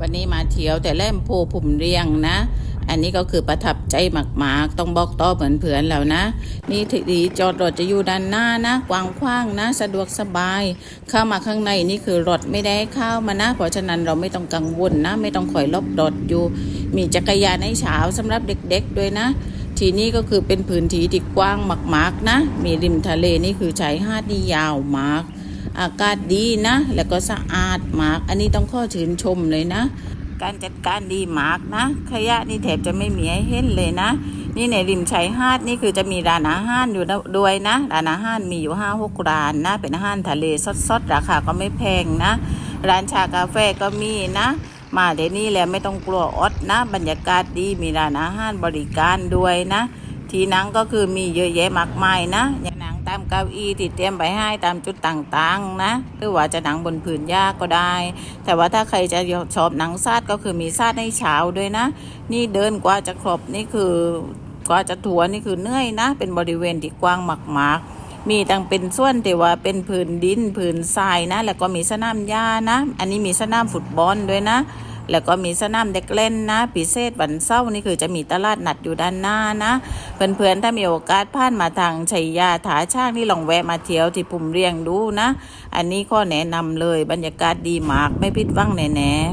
วันนี้มาเที่ยวแต่แล่มโพผุ่มเรียงนะ อันนี้ก็คือประทับใจมากๆ ต้องบอกต่อเหมือนเผื่อนแล้วนะ นี่ทีจอดรถจะอยู่ด้านหน้านะกว้างขว้างนะ สะดวกสบาย เข้ามาข้างในนี่คือรถไม่ได้เข้ามานะ เพราะฉะนั้นเราไม่ต้องกังวลนะ ไม่ต้องคอยลบรถอยู่ มีจักรยานให้เช้าสำหรับเด็กๆด้วยนะทีนี้ก็คือเป็นพื้นที่ที่กว้างมากๆนะ มีริมทะเลนี่คือชายหาดนี่ยาวมาก อากาศดีนะ แล้วก็สะอาดมาก อันนี้ต้องข้อชื่นชมเลยนะ การจัดการดีมากนะ ขยะนี่แทบจะไม่มีให้เห็นเลยนะ นี่ในริมชายหาดนี่คือจะมีร้านอาหารอยู่ด้วยนะ ร้านอาหารมีอยู่ห้าหกร้านนะ เป็นอาหารทะเลสดๆ ราคาก็ไม่แพงนะ ร้านชากาแฟก็มีนะมาเดี๋ยวนี้แล้วไม่ต้องกลัวอดนะ บรรยากาศดีมีร้านอาหารบริการด้วยนะ ที่นั่งก็คือมีเยอะแยะมากมายนะ เก้าอี้ที่เตรียมไปให้ตามจุดต่างๆนะหรือว่าจะนั่งบนผืนหญ้าก็ได้ แต่ว่าถ้าใครจะชอบหนังซาดก็คือมีซาดให้เช้าด้วยนะ นี่เดินกว่าจะครบนี่คือกว่าจะถัวนี่คือเหนื่อยนะ เป็นบริเวณที่กว้างมากๆมีตั้งเป็นส่วนที่ว่าเป็นผืนดินผืนทรายนะ แล้วก็มีสนามหญ้านะ อันนี้มีสนามฟุตบอลด้วยนะ แล้วก็มีสนามเด็กเล่นนะพิเศษวันเสาร์นี่คือจะมีตลาดนัดอยู่ด้านหน้านะเพื่อนๆถ้ามีโอกาสผ่านมาทางชัยยาถาช่างนี่ลองแวะมาเที่ยวที่ภูมิเรียงดูนะ อันนี้ข้อแนะนำเลยบรรยากาศดีมากไม่ผิดหวังแน่ๆ